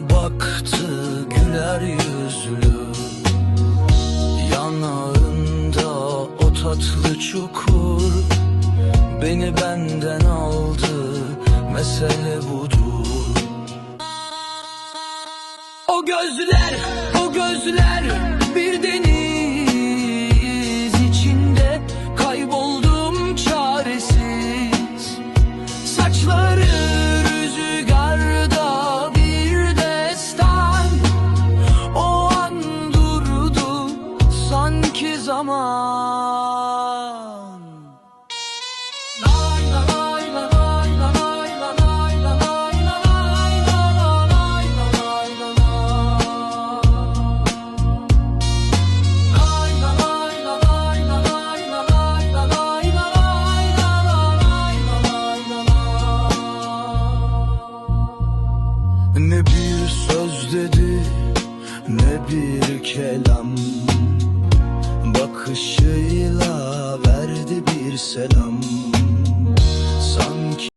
baktı güler yüzlü. Yanağında o tatlı çukur Beni benden aldı. Mesele budur. O gözler, o gözler bir deniz içinde. Kayboldum çaresiz. Saçları lay. Ne bir söz dedi ne bir kelam Bakışıyla